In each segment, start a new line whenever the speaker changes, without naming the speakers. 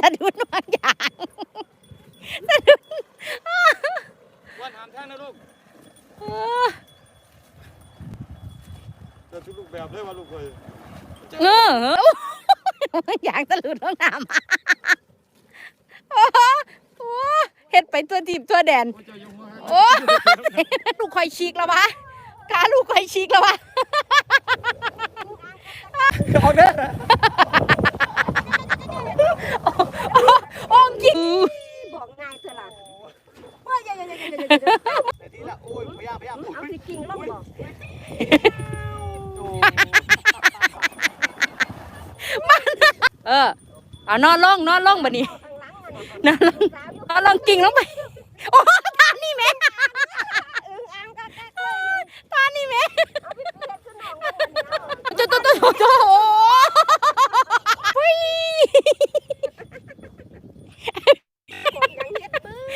สะดุดบางอย่างสะดุด
วันหามแท่งนะลูก
เออ
จะทุกลูกแบบเลยว่าลูกเคย
เอออย่างสะดุดห้องน้ำโอ้โหโอ้เฮ็ดไปตัวทีบตัวแดน
โอ้ยเจ้ายุ่งมาก
โอ้ลูกคอยชีกแล้ววะกาลูกคอยชีกแล้ววะ
เอาเด้อ
โอ้ยิง
บอกง่ายเถอะล่ะเฮ้ยอย่าอย่าอย่าอย่าอย่าอย่า
แต่ทีละโอ้ยพยายามพยายาม
เอาสิกิ่งลงบอ
เออเอานอนลงนอนลงบัดนี้
ข้างหลังน
อนลงนอนลงกิ่งลงไป โอ้ทานนี่แม่
อึ้งอ่างก็แก๊กเลย
ทานนี่แม่
เอาไปเปลี่ยนสนองเลยวันนี้
โจโจโจโจโจโอ้เฮ้ย
บอกอย่างเฮ็ดปื้อ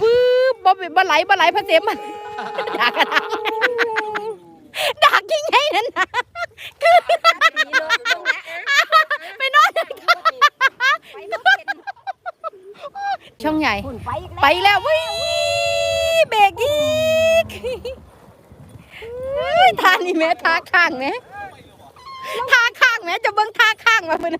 ปื๊บบ่ เป็นบ่ไหลบ่ไหลพระเสมมันดากกระดังดากยังไงนั่นนะคือไปนอนช่องใหญ่
ไปแล้ว
แล้ววิเบรกอีกทานี่แม่ทาข้างแม่ทาข้างแม่จะเบิ่งทาข้างมาเพิ่อน